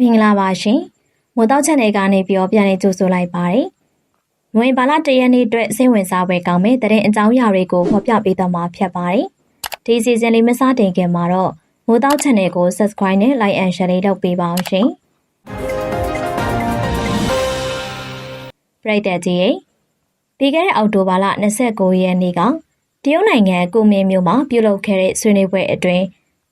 မင်္ဂလာပါရှင်။မိုးတောက်ချက်နယ်ကနေပြောပြန်နေကြိုဆိုလိုက်ပါတယ်။နိုဝင်ဘာလတရက်နေ့အတွက်စိတ်ဝင်စားပွဲကောင်းမဲ့တဲ့အကြောင်းအရာတွေကိုဖော်ပြပေးသွားမှာဖြစ်ပါတယ်။ဒီစီဇန်လေးမစတင်ခင်မှာတော့မိုးတောက်ချက်နယ်ကို Subscribe နဲ့ Like and Share လေးလုပ်ပေးပါအောင်ရှင်။ပရိသတ်ကြီးရေပြီးခဲ့တဲ့အောက်တိုဘာလ29ရက်နေ့ကတရုတ်နိုင်ငံကုမင်းမြို့မှာပြုလုပ်ခဲ့တဲ့ဆွေးနွေးပွဲအတွင်း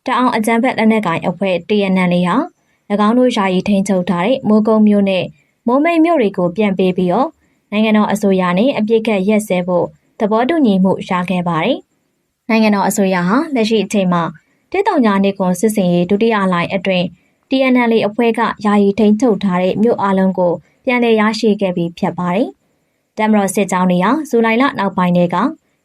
တအောင်အကြံဖက်လက်နက်ကိုင်အဖွဲ့ TNN လေးဟာ၎ င်းတို့ယာယီထိန်းချုပ်ထားတဲ့မိုးကုံမြို့နဲ့မိုးမိတ်မြို့တွေကိုပြန်ပေးပြီးတော့နိုင်ငံတော်အစိုးရနဲ့အပြစ်ကတ်ရက်စဲဖို့သဘောတူညီမှုရခဲ့ပါတယ်။နိုင်ငံတော်အစိုးရဟာလက်ရှိအချိန်မှာတိတောင်ညာနေကွန်စစ်စင်ရေးဒုတိယလိုင်းအတွင်း TNL အဖွဲ့ကယာယီထိန်းချုပ်ထားတဲ့မြို့အလုံးကိုပြန်လည်ရရှိခဲ့ပြီးဖြစ်ပါတယ်။တမတော်စစ်ကြောင်းတွေဟာဇူလိုင်လနောက်ပိုင်းတွေက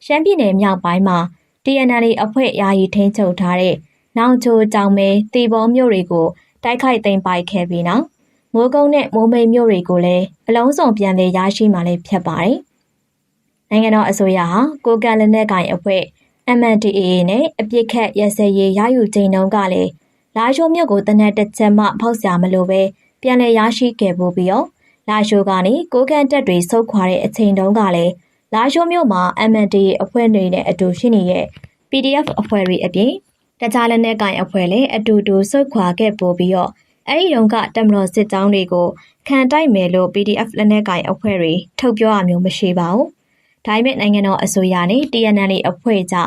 ရှမ်းပြည်နယ်မြောက်ပိုင်းမှာ TNL အဖွဲ့ယာယီထိန်းချုပ်ထားတဲ့နောင်ချိုကြောင်မဲတီဘောမြို့တွေကို တိုက်ခိုက်သိမ်းပိုက်ခဲ့ပြီးနောက်မိုးကုန်းနဲ့မိုးမိတ်မြို့တွေကိုလည်းအလုံးစုံပြန်လည်ရရှိမှလည်းဖြစ်ပါတယ်။နိုင်ငံတော်အစိုးရဟာကိုကန့်လက်နက်ကင်အဖွဲ့ MNDAA နဲ့အပြစ်ခတ်ရစရေးရယူချိန်တုန်းကလည်းလာရှိုးမြို့ကိုတနက်တစ်ချက်မှဖောက်စရာမလိုပဲပြန်လည်ရရှိခဲ့ဖို့ပြီးတော့လာရှိုးကနေကိုကန့်တက်တွေဆုတ်ခွာတဲ့အချိန်တုန်းကလည်းလာရှိုးမြို့မှာ MNDAA အဖွဲ့တွေနဲ့အတူရှိနေတဲ့ PDF အဖွဲ့တွေအပြင် တခြားလက်နက်ကင်အဖွဲ့လည်းအတူတူဆုတ်ခွာခဲ့ပို့ပြီးတော့အဲ့ဒီတုန်းကတမတော်စစ်ကြောင်းတွေကိုခံတိုက်မယ်လို့ PDF လက်နက်ကင်အဖွဲ့တွေထုတ်ပြောအမျိုးမရှိပါဘူး။ဒါပေမဲ့နိုင်ငံတော်အစိုးရနဲ့ TNL အဖွဲ့ကြ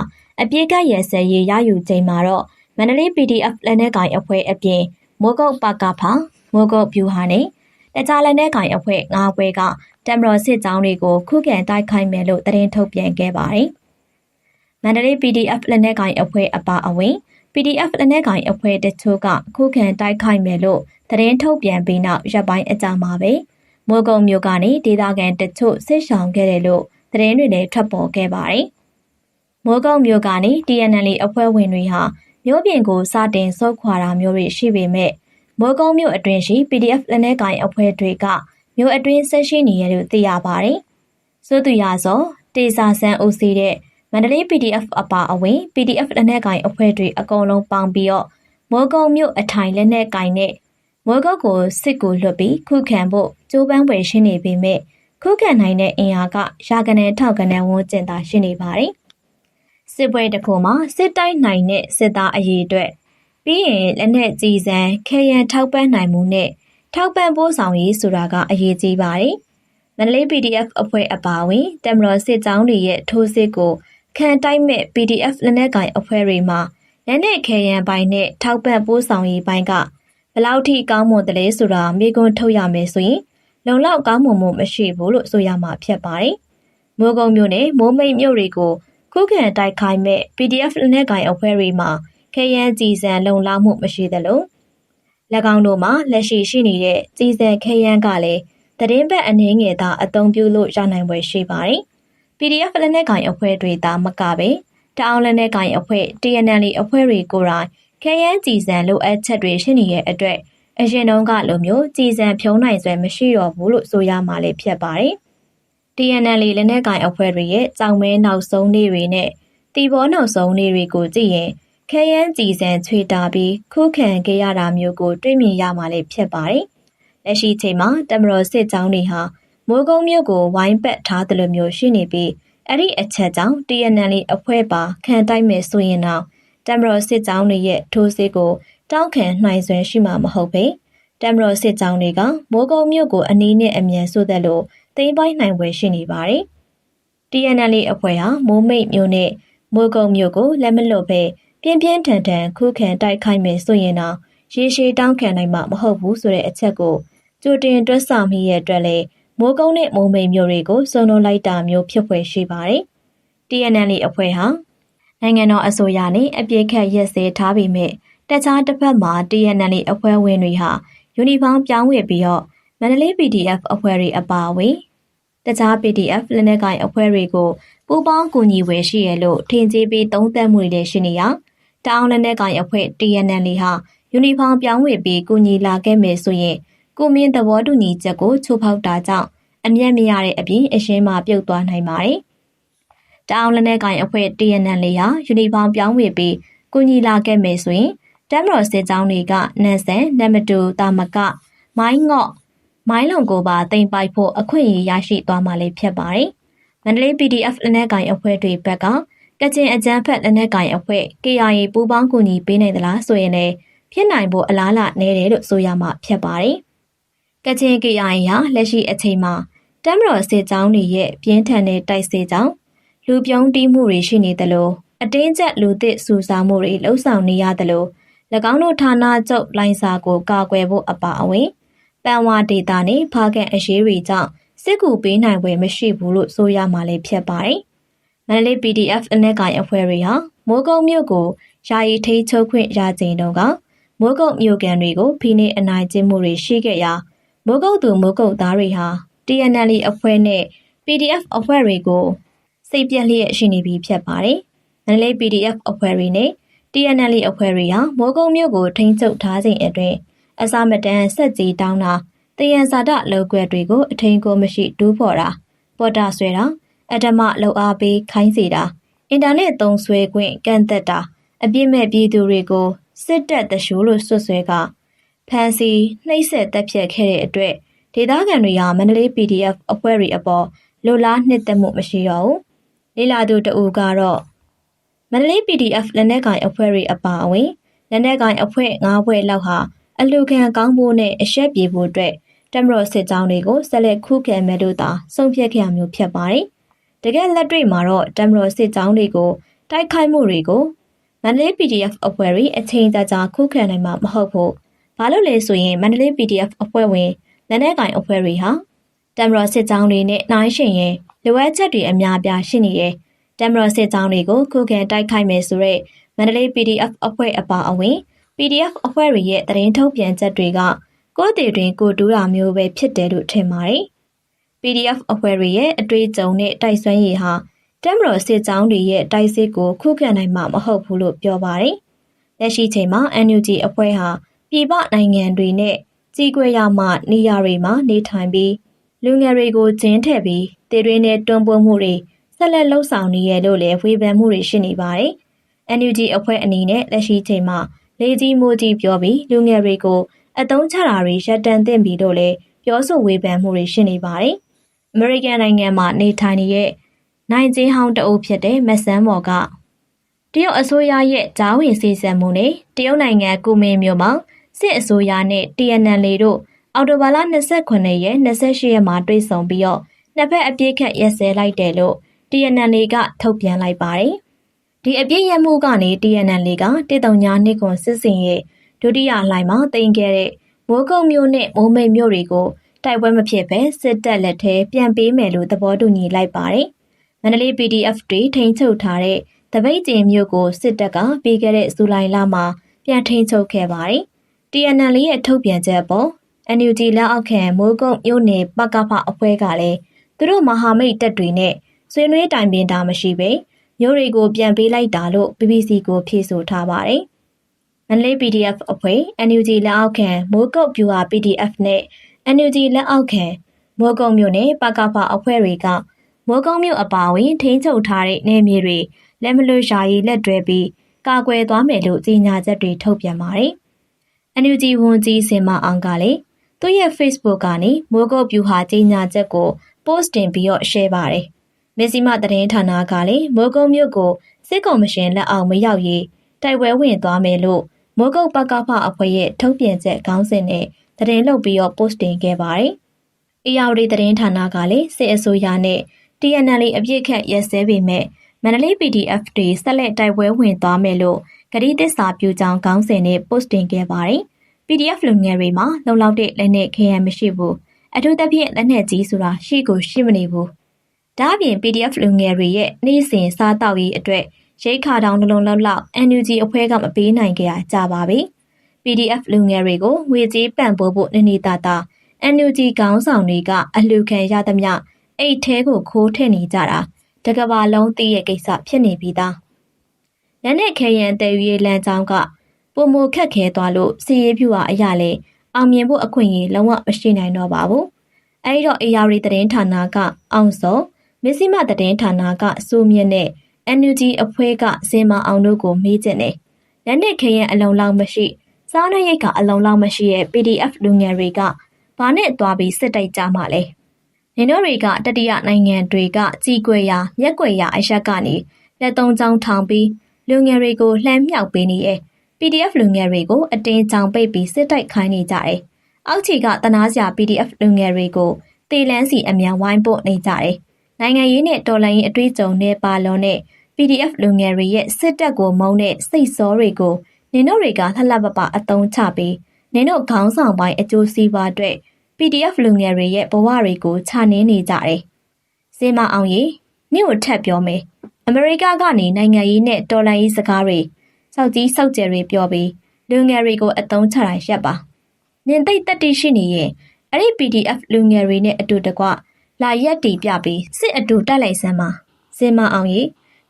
အပြစ်ကရစဲရေးရယူချိန်မှာတော့မန္တလေး PDF လက်နက်ကင်အဖွဲ့အပြင်မိုးကုတ်ပကဖာမိုးကုတ်ဗျူဟာနဲ့တခြားလက်နက်ကင်အဖွဲ့၅ဘွဲကတမတော်စစ်ကြောင်းတွေကိုခုခံတိုက်ခိုက်မယ်လို့သတင်းထုတ်ပြန်ခဲ့ပါတယ်။ မန္တလေး PDF လက်နက်ကင်အဖွဲ့အပါအဝင် PDF လက်နက်ကင်အဖွဲ့တချို့ကခုခံတိုက်ခိုက်မယ်လို့သတင်းထုတ်ပြန်ပြီးနောက်ရပ်ပိုင်းအကြာမှာပဲမိုးကုံမြို့ကနေဒေသခံတချို့ဆစ်ဆောင်ခဲ့တယ်လို့သတင်းတွေလည်းထွက်ပေါ်ခဲ့ပါတယ်။မိုးကုံမြို့ကနေ TNL အဖွဲ့ဝင်တွေဟာမြို့ပြင်ကိုစတင်ဆုတ်ခွာတာမျိုးတွေရှိပေမဲ့မိုးကုံမြို့အတွင်းရှိ PDF လက်နက်ကင်အဖွဲ့တွေကမြို့အတွင်းဆက်ရှိနေရလို့သိရပါတယ်။စိုးသူရစောတေစာဆန်းဦးစီးတဲ့ မန္တလေး PDF အပါအဝင် PDF လက်နက်ကင်အဖွဲ့တွေအကုန်လုံးပေါင်းပြီးတော့မော်ကုံမြို့အထိုင်လက်နက်ကင်နဲ့မော်ကုတ်ကိုစစ်ကူလွှတ်ပြီးခုခံဖို့ကြိုးပမ်းပွဲရှင်းနေပေမဲ့ခုခံနိုင်တဲ့အင်အားကရာကနေထောက်ကနေဝန်းကျင်သာရှိနေပါတယ်။စစ်ပွဲတစ်ခုမှာစစ်တိုက်နိုင်တဲ့စစ်သားအရေးအတွက်ပြီးရင်လက်နက်ကြီးစံခဲယံထောက်ပံ့နိုင်မှုနဲ့ထောက်ပံ့ပို့ဆောင်ရေးဆိုတာကအရေးကြီးပါတယ်။မန္တလေး PDF အဖွဲ့အပါအဝင်တမတော်စစ်ကြောင်းတွေရဲ့ထိုးစစ်ကို ခံတိုက်မဲ့ PDF လက်နက်ကင်အဖွဲ့တွေမှာလက်နက်ခဲယံပိုင်းနဲ့ထောက်ပံ့ပို့ဆောင်ရေးပိုင်းကဘလောက်ထိကောင်းမွန်တယ်လဲဆိုတာမိကွန်းထုတ်ရမယ်ဆိုရင်လုံလောက်ကောင်းမွန်မှုမရှိဘူးလို့ဆိုရမှာဖြစ်ပါတယ်။မိုးကုံမြို့နယ်မိုးမိတ်မြို့တွေကိုခုခံတိုက်ခိုက်မဲ့ PDF လက်နက်ကင်အဖွဲ့တွေမှာခဲယံကြည်စံလုံလောက်မှုမရှိသလို၎င်းတို့မှာလက်ရှိရှိနေတဲ့ကြည်စံခဲယံကလည်းတရင်ဘက်အနေငယ်သာအသုံးပြုလို့ရနိုင်ပွဲရှိပါတယ်။ PDF လက်နက်ကင်အဖွဲ့တွေသာမကပဲတအောင်လက်နက်ကင်အဖွဲ့ TNL အဖွဲ့တွေကိုယ်တိုင်ခဲယမ်းကြည်စံလိုအပ်ချက်တွေရှိနေတဲ့အတွက်အရင်တုန်းကလိုမျိုးကြည်စံဖြုံးနိုင်စွဲမရှိတော့ဘူးလို့ဆိုရမှာလည်းဖြစ်ပါတယ်။ TNL လက်နက်ကင်အဖွဲ့တွေရဲ့ကြောင်မဲနောက်ဆုံးနေ့တွေနဲ့တီဘောနောက်ဆုံးနေ့တွေကိုကြည့်ရင်ခဲယမ်းကြည်စံချွေတာပြီးခုခံခဲ့ရတာမျိုးကို တွေ့မြင်ရမှာလည်းဖြစ်ပါတယ်။လက်ရှိချိန်မှာတမတော်စစ်ကြောင်းတွေဟာ မိုးကုံးမြို့ကိုဝိုင်းပတ်ထားတယ်လို့မျိုးရှိနေပြီးအဲ့ဒီအချက်ကြောင့် TNL အဖွဲ့ပါခံတိုက်မယ်ဆိုရင်တော့တမတော်စစ်ကြောင်းတွေရဲ့ထိုးစစ်ကိုတောက်ခံနှိုင်ဆွဲရှိမှာမဟုတ်ပဲတမတော်စစ်ကြောင်းတွေကမိုးကုံးမြို့ကိုအနည်းနဲ့အမြန်ဆိုသက်လို့သိမ်းပိုက်နိုင်ွယ်ရှိနေပါတယ်။ TNL အဖွဲ့ဟာမိုးမိတ်မြို့နဲ့မိုးကုံမြို့ကိုလက်မလွတ်ပဲပြင်းပြင်းထန်ထန်ခုခံတိုက်ခိုက်မယ်ဆိုရင်တော့ရေရှည်တောင်းခံနိုင်မှာမဟုတ်ဘူးဆိုတဲ့အချက်ကိုကြိုတင်တွက်ဆမိရဲ့အတွက်လည်း မိုးကုန်းနဲ့မိုးမိန်မျိုးတွေကိုစုံလုံးလိုက်တာမျိုးဖြစ်ဖွယ်ရှိပါတယ်။ TNL အဖွဲ့ဟာနိုင်ငံတော်အစိုးရနဲ့အပြစ်ခတ်ရက်စဲထားပြီးမြဲတခြားတစ်ဖက်မှာ TNL အဖွဲ့ဝင်တွေဟာယူနီဖောင်းပြောင်းဝတ်ပြီးတော့မန္တလေး PDF အဖွဲ့တွေအပါအဝင်တခြား PDF လက်နက်ကိုင်အဖွဲ့တွေကိုပူးပေါင်းကူညီဝယ်ရှိရလို့ထင်ကြီးပြီးသုံးသပ်မှုတွေရှိနေရတောင်းလက်နက်ကိုင်အဖွဲ့ TNL ဟာယူနီဖောင်းပြောင်းဝတ်ပြီးကူညီလာခဲ့မယ်ဆိုရင် ကိုမင်းသဘောတူညီချက်ကိုချိုးဖောက်တာကြောင့်အမျက်မရတဲ့အပြင်အရှင်းမှပြုတ်သွားနိုင်ပါတယ်။တောင်လက်နက်ကင်အဖွဲ့ TNL လေးဟာယူနီဖောင်းပြောင်းဝေပြီးကုညီလာခဲ့မယ်ဆိုရင်တမ်မတော်စစ်ကြောင်းတွေကနန်ဆန်နမတူတာမကမိုင်းငော့မိုင်းလုံကိုပါတင်ပိုက်ဖို့အခွင့်အရေးရရှိသွားမှလည်းဖြစ်ပါတယ်။မန္တလေး PDF လက်နက်ကင်အဖွဲ့တွေဘက်ကကချင်အကြမ်းဖက်လက်နက်ကင်အဖွဲ့ KIA ပူးပေါင်းကူညီပေးနိုင်သလားဆိုရင်လည်းဖြစ်နိုင်ဖို့အလားအလာနည်းတယ်လို့ဆိုရမှာဖြစ်ပါတယ်။ ကချင် KIA ဟာလက်ရှိအချိန်မှာတမ်မတော်စစ်ကြောင်းတွေရဲ့ပြင်းထန်တဲ့တိုက်စစ်ကြောင်းလူပြုံးတီးမှုတွေရှိနေသလိုအတင်းကျပ်လူသစ်စူစာမှုတွေလှုံ့ဆော်နေရသလို၎င်းတို့ဌာနချုပ်လိုင်းစာကိုကာကွယ်ဖို့အပါအဝင်ပန်ဝါဒေတာနဲ့ဖားကန်အရေးတွေကြောင့်စစ်ကူပေးနိုင်ွယ်မရှိဘူးလို့ဆိုရမှာလည်းဖြစ်ပါတယ်။မန္တလေး PDF အနက်ကိုင်အဖွဲ့တွေဟာမိုးကုတ်မြို့ကိုယာယီထိချုပ်ခွင့်ရချိန်တုန်းကမိုးကုတ်မြို့ကန်တွေကိုဖိနှိပ်အနိုင်ကျင့်မှုတွေရှိခဲ့ရာ မိုးကုတ်သူမိုးကုတ်သားတွေဟာ TNL အဖွဲ့နဲ့ PDF အဖွဲ့တွေကိုစိတ်ပြက်လျက်ရှိနေပြီဖြစ်ပါတယ်။မန္တလေး PDF အဖွဲ့တွေနဲ့ TNL အဖွဲ့တွေဟာမိုးကုတ်မြို့ကိုထိန်းချုပ်ထားချိန်အတွင်းအစာမတန်ဆက်ကြီးတောင်းတာတယံဇာတလောက်ွက်တွေကိုအထင်ကိုမရှိဒူးဖော်တာပေါ်တာဆွဲတာအဓမ္မလှုပ်အားပေးခိုင်းစေတာအင်တာနက်သုံးဆွဲခွင့်ကန့်သက်တာအပြစ်မဲ့ပြည်သူတွေကိုစစ်တပ်တရှိုးလို့ဆွဆွဲက ဖမ်းဆီးနှိပ်စက်တပ်ဖြတ်ခဲ့တဲ့အတွက်ဒေသခံတွေဟာမန္တလေး PDF အဖွဲ့တွေအပေါ်လိုလားနှစ်သက်မှုမရှိတော့ဘူး။လေလာသူတအူကတော့မန္တလေး PDF လက်နက်ကိုင်အဖွဲ့တွေအပါအဝင်လက်နက်ကိုင်အဖွဲ့၅ဖွဲ့လောက်ဟာအလူခံကောင်းဖို့နဲ့အရှက်ပြေဖို့အတွက်တမတော်စစ်ကြောင်းတွေကိုဆက်လက်ခုခံမဲ့လို့သာဆုံးဖြတ်ခဲ့ရမျိုးဖြစ်ပါတယ်။တကယ်လက်တွေ့မှာတော့တမတော်စစ်ကြောင်းတွေကိုတိုက်ခိုက်မှုတွေကိုမန္တလေး PDF အဖွဲ့တွေအချိန်ကြာကြာခုခံနိုင်မှာမဟုတ်ဘူး။ ဘာလို့လဲဆိုရင်မန္တလေး PDF အဖွဲ့ဝင်လက်နက်ကင်အဖွဲ့တွေဟာတမတော်စစ်ကြောင်းတွေနဲ့နှိုင်းယှဉ်ရင်လိုအပ်ချက်တွေအများပြားရှိနေတယ်။တမတော်စစ်ကြောင်းတွေကိုခုခံတိုက်ခိုက်မယ်ဆိုတော့မန္တလေး PDF အဖွဲ့အပါအဝင် PDF အဖွဲ့တွေရဲ့သတင်းထုတ်ပြန်ချက်တွေကကိုယ့်တည်တွင်ကိုတူးတာမျိုးပဲဖြစ်တယ်လို့ထင်ပါတယ်။ PDF အဖွဲ့တွေရဲ့အတွေ့အကြုံနဲ့တိုက်စွမ်းရည်ဟာတမတော်စစ်ကြောင်းတွေရဲ့တိုက်စစ်ကိုခုခံနိုင်မှာမဟုတ်ဘူးလို့ပြောပါတယ်။လက်ရှိချိန်မှာ NUG အဖွဲ့ဟာ ပြည်ပနိုင်ငံတွေနဲ့ကြီးကွယ်ရမှနေရာတွေမှာနေထိုင်ပြီးလူငယ်တွေကိုကျင်းထည့်ပြီးတေတွေနဲ့တွန်းပို့မှုတွေဆက်လက်လှုပ်ဆောင်နေရလို့လည်းဝေဖန်မှုတွေရှိနေပါတယ်။ NUG အဖွဲ့အနေနဲ့လက်ရှိချိန်မှာလေကြီးမိုးကြီးပြောပြီးလူငယ်တွေကိုအတုံးချတာတွေရပ်တန့်သင့်ပြီလို့လည်းပြောဆိုဝေဖန်မှုတွေရှိနေပါတယ်။အမေရိကန်နိုင်ငံမှာနေထိုင်နေတဲ့နိုင်ကျင်းဟောင်းတအုပ်ဖြစ်တဲ့မဆန်းမော်ကတရုတ်အစိုးရရဲ့ဂျားဝင်စီစံမှုနဲ့တရုတ်နိုင်ငံကုမင်းမြို့မှာ စစ်အစိုးရနဲ့ TNL တို့အော်တိုဘာလ29ရက်28ရက်မှာတွေ့ဆုံပြီးတော့နှစ်ဖက်အပြစ်ခတ်ရက်စဲလိုက်တယ်လို့ TNL ကထုတ်ပြန်လိုက်ပါတယ်။ဒီအပြစ်ရမှုကနေ TNL ကတေတုံညာနှစ်ကွန်စစ်စင်ရဲ့ဒုတိယလှိုင်မှာတင်ခဲ့တဲ့မိုးကုတ်မြို့နဲ့မိုးမိတ်မြို့တွေကိုတိုက်ပွဲမဖြစ်ဘဲစစ်တပ်လက်ထဲပြန်ပေးမယ်လို့သဘောတူညီလိုက်ပါတယ်။မန္တလေး PDF တွေထိန်းချုပ်ထားတဲ့တပိတ်ကျင်မြို့ကိုစစ်တပ်ကပြီးခဲ့တဲ့ဇူလိုင်လမှာပြန်ထိန်းချုပ်ခဲ့ပါတယ်။ TNL ရဲ့ထုတ်ပြန်ချက်ပေါ် NUG လက်အောက်ခံမိုးကုတ်မြို့နယ်ပကဖအဖွဲ့ကလည်းသူတို့မဟာမိတ်တပ်တွေနဲ့ဆွေးနွေးတိုင်ပင်တာမရှိဘဲမြို့တွေကိုပြန်ပေးလိုက်တာလို့ BBC ကိုဖြေဆိုထားပါတယ်။မန္တလေး PDF အဖွဲ့ NUG လက်အောက်ခံမိုးကုတ်ပြူဟာ PDF နဲ့ NUG လက်အောက်ခံမိုးကုတ်မြို့နယ်ပကဖအဖွဲ့တွေကမိုးကုတ်မြို့အပါအဝင်ထိန်းချုပ်ထားတဲ့နယ်မြေတွေလက်မလွတ်ရှာရေးလက်တွဲပြီးကာကွယ်သွားမယ်လို့ကြေညာချက်တွေထုတ်ပြန်ပါတယ်။ NUG ဝန်ကြီးစင်မအောင်ကလည်းသူ့ရဲ့ Facebook ကနေမိုးကုတ်ပြူဟာကြေညာချက်ကို post တင်ပြီးတော့ share ပါတယ်။မစ္စည်းမသတင်းဌာနကလည်းမိုးကုတ်မြို့ကိုစစ်ကော်မရှင်လက်အောက်မရောက်ရေးတိုက်ပွဲဝင်သွားမယ်လို့မိုးကုတ်ပကဖအဖွဲ့ရဲ့ထုတ်ပြန်ချက်ခေါင်းစဉ်နဲ့သတင်းလုပ်ပြီးတော့ post တင်ခဲ့ပါတယ်။အေယာဝတီသတင်းဌာနကလည်းစစ်အစိုးရနဲ့ TNL အပြစ်ခတ်ရက်စဲပေမဲ့ မန္တလေး PDF တွေဆက်လက်တိုက်ပွဲဝင်သွားမယ်လို့ဂရီးသစ္စာပြုကြောင်းခေါင်းစဉ်နဲ့ post တင်ခဲ့ပါတယ်။ PDF လူငယ်တွေမှာလုံလောက်တဲ့လက်နက်ခဲယမ်းမရှိဘူးအထူးသဖြင့်လက်နက်ကြီးဆိုတာရှိကိုရှိမနေဘူးဒါအပြင် PDF လူငယ်တွေရဲ့နေ့စဉ်စားတောက်ရေးအတွက်ရိတ်ခါတောင်နှလုံးလောက်လောက် NUG အဖွဲ့ကမပေးနိုင်ကြကြပါပြီ PDF လူငယ်တွေကိုငွေကြေးပံ့ပိုးဖို့နေနေတာတာ NUG ခေါင်းဆောင်တွေကအလှူခံရသမျှအိတ်ထဲကိုခိုးထည့်နေကြတာ တကဘာလုံးသိရဲ့ကိစ္စဖြစ်နေပြီးသားလက်နဲ့ခဲရန်တဲရွေးလမ်းကြောင်းကပုံမခက်ခဲသွားလို့စီရေးပြူဟာအရာလေအောင်မြင်ဖို့အခွင့်အရေးလုံးဝမရှိနိုင်တော့ပါဘူးအဲဒီတော့အေယာရီသတင်းဌာနကအောင်စောမစ္စည်းမသတင်းဌာနကစိုးမြင့်နဲ့ NUG အဖွဲ့ကစင်မအောင်တို့ကိုမေးကျင်တယ်လက်နက်ခဲရင်အလုံလောက်မရှိစားနပ်ရိတ်ကအလုံလောက်မရှိရဲ့ PDF လူငယ်တွေကဘာနဲ့သွားပြီးစစ်တိုက်ကြမှာလဲ နင်တို့တွေကတတိယနိုင်ငံတွေကကြီးကွယ်ရာမျက်ကွယ်ရာအရက်ကနေလက်သုံးချောင်းထောင်ပြီးလူငယ်တွေကိုလှမ်းမြောက်ပေးနေရဲ့ PDF လူငယ်တွေကိုအတင်းချောင်ပိတ်ပြီးစစ်တိုက်ခိုင်းနေကြတယ်။အောက်ခြေကတနာစရာ PDF လူငယ်တွေကိုတေလန်းစီအမြန်ဝိုင်းပို့နေကြတယ်။နိုင်ငံရေးနဲ့တော်လှန်ရေးအတွေ့အကြုံနဲ့ပါလွန်တဲ့ PDF လူငယ်တွေရဲ့စစ်တပ်ကိုမုန်းတဲ့စိတ်စောတွေကိုနင်တို့တွေကလှလှပပအသုံးချပြီးနင်တို့ခေါင်းဆောင်ပိုင်းအကျိုးစီးပွားအတွက် PDF လူငယ်တွေရဲ့ဘဝတွေကိုခြာနှင်းနေကြတယ်။စေမအောင်ရီမြို့ကိုထပ်ပြောမယ်။အမေရိကကနေနိုင်ငံရေးနဲ့တော်လှန်ရေးစကားတွေစောက်ကြီးစောက်ကျယ်တွေပြောပြီးလူငယ်တွေကိုအသုံးချတာရပ်ပါ။နင်သိတက်တိရှိနေရင်အဲ့ဒီ PDF လူငယ်တွေနဲ့အတူတကွလာရက်တီပြပြီးစစ်အတူတက်လိုက်စမ်းပါ။စေမအောင်ရီ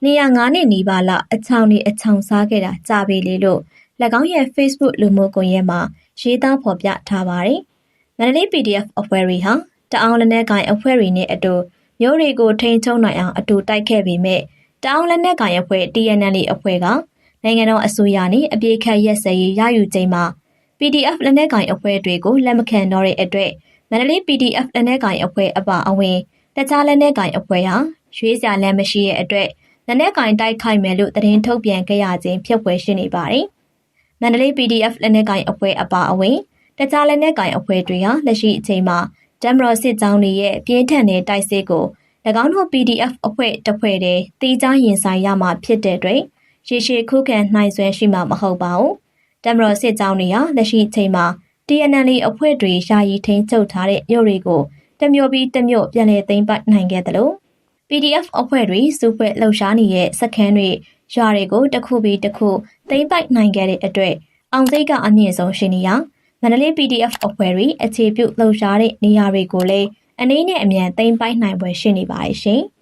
နေရငါးနှစ်နီးပါးလောက်အချောင်းနေအချောင်းစားခဲ့တာကြာပြီလေလို့၎င်းရဲ့ Facebook လူမှုကွန်ရက်မှာရေးသားဖော်ပြထားပါတယ်။ မန္တလေး PDF အဖွဲ့တွေဟာတအောင်လက်နက်ကိုင်အဖွဲ့တွေနဲ့အတူမျိုးတွေကိုထိန်းချုပ်နိုင်အောင်အတူတိုက်ခဲ့ပေမဲ့တအောင်လက်နက်ကိုင်အဖွဲ့ TNL အဖွဲ့ကနိုင်ငံတော်အစိုးရနဲ့အပြေခတ်ရက်စဲရေးရယူချိန်မှာ PDF လက်နက်ကိုင်အဖွဲ့တွေကိုလက်မခံတော့တဲ့အတွက်မန္တလေး PDF လက်နက်ကိုင်အဖွဲ့အပါအဝင်တခြားလက်နက်ကိုင်အဖွဲ့ဟာရွေးစရာလမ်းမရှိတဲ့အတွက်လက်နက်ကင်တိုက်ခိုက်မယ်လို့သတင်းထုတ်ပြန်ခဲ့ရခြင်းဖြစ်ပွဲရှိနေပါတယ်။မန္တလေး PDF လက်နက်ကင်အဖွဲ့အပါအဝင် တခြားလက်နက်ကင်အဖွဲ့တွေဟာလက်ရှိအချိန်မှာဒမ်မရော်စစ်ကြောင်းတွေရဲ့ပြင်းထန်တဲ့တိုက်စစ်ကို၎င်းတို့ PDF အဖွဲ့တစ်ဖွဲ့တည်းတီးခြားရင်ဆိုင်ရမှာဖြစ်တဲ့အတွက်ရေရှည်ခုခံနိုင်စွမ်းရှိမှာမဟုတ်ပါဘူး။ဒမ်မရော်စစ်ကြောင်းတွေဟာလက်ရှိအချိန်မှာ TNL အဖွဲ့တွေယာယီထိန်းချုပ်ထားတဲ့မြို့တွေကိုတမျိုးပြီးတမျိုးပြန်လည်သိမ်းပိုက်နိုင်ခဲ့တယ်လို့ PDF အဖွဲ့တွေစုဖွဲ့လှုပ်ရှားနေတဲ့စခန်းတွေရွာတွေကိုတစ်ခုပြီးတစ်ခုသိမ်းပိုက်နိုင်ခဲ့တဲ့အတွက်အောင်စိတ်ကအမြင့်ဆုံးရှိနေရ မန္တလေး PDF အဖွဲ့တွေအခြေပြုလှုပ်ရှားတဲ့နေရာတွေကိုလည်းအနည်းနဲ့အမြန်သိမ်းပိုက်နိုင်ပွဲရှိနေပါရဲ့ရှင်။